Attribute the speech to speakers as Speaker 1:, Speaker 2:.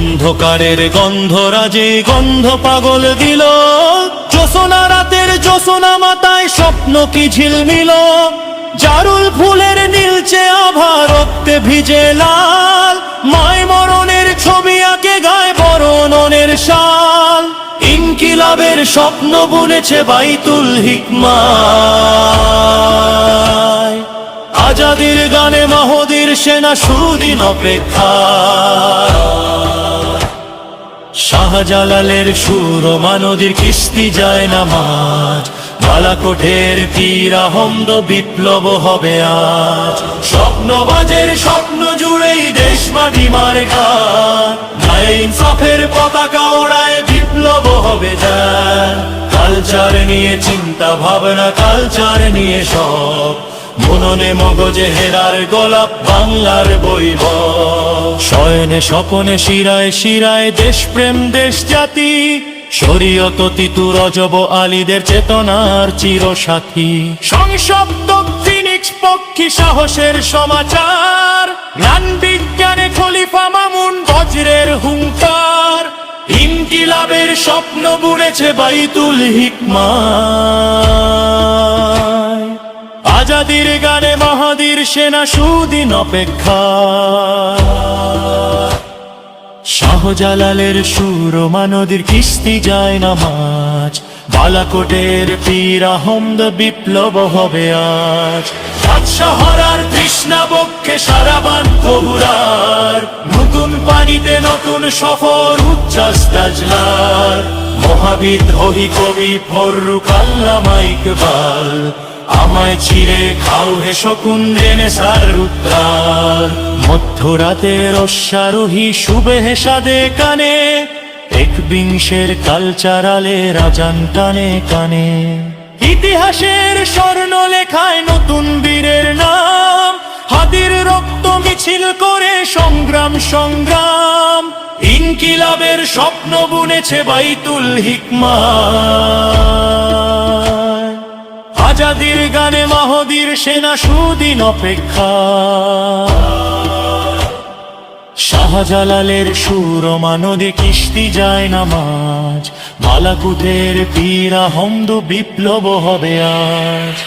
Speaker 1: অন্ধকারের গন্ধরাজে গন্ধ পাগল দিল। জোসনা রাতের জোসনা মাতায় স্বপ্ন কি ঝিলমিল। জারুল ফুলের নীলচে আভা রক্তে ভিজে লাল। মায় মরণের ছবি আঁকে গায় বরণনের শাল। ইনকিলাবের স্বপ্ন বুনেছে বাইতুল হিকমায়। আজাদির গানে মাহদির সেনা সুদিন অপেক্ষা শাহজালালের সুর মানদীর কিস্তি যায় না মাছ বালাকোটের তীর আহমদ বিপ্লব হবে আজ। স্বপ্নবাজের স্বপ্ন জুড়েই দেশ মাটি মারে ইনসাফের পতাকা ওড়ায় বিপ্লব হবে যান কালচার নিয়ে চিন্তা ভাবনা, কালচার নিয়ে সব। মননে মগজে হেরার গোলাপ বাংলার বইব শয়নে স্বপনে শিরায় শিরায় দেশপ্রেম দেশ জাতি। শরীয়ত তিতু রজব আলীদের চেতনার চিরসাথী। সংসপ্ত ফিনিক্স পক্ষী সাহসের সমাচার। জ্ঞান বিজ্ঞানে খলিফা মামুন বজ্রের হুঙ্কার। ইনকিলাবের স্বপ্ন বুনেছে বাইতুল হিকমায় আজাদির গানে মাহাদির সেনা সুদিন অপেক্ষা। শাহজালালের সুর মানদীর কিস্তি যায় না মাছ বালাকোটের পীর আহমদ বিপ্লব হবে আজ। শহরার তৃষ্ণা বক্ষে সারাবান কবুরার। নতুন পানিতে নতুন সফর উচ্ছ্বাস তাজলার। মহাবিদ্রোহী কবি ফররুক আল্লামা ইকবাল। আমায় চিরে খাও হে শকুন রেনে সার উত্তার মধ্যরাতের অশ্বারোহী শুভে হেসাদে কানে, এক বিংশের কালচারালে রাজান কানে কানে। ইতিহাসের স্বর্ণ লেখায় নতুন বীরের নাম হাদির রক্ত মিছিল করে সংগ্রাম সংগ্রাম। ইনকিলাবের স্বপ্ন বুনেছে বাইতুল হিকমা। আজাদির গানে মাহদির সেনা সুদিন অপেক্ষা। শাহজালালের সুর মানদে কিস্তি যায় না মাছ মালাকুতের পীরা হমদু বিপ্লব হবে আজ।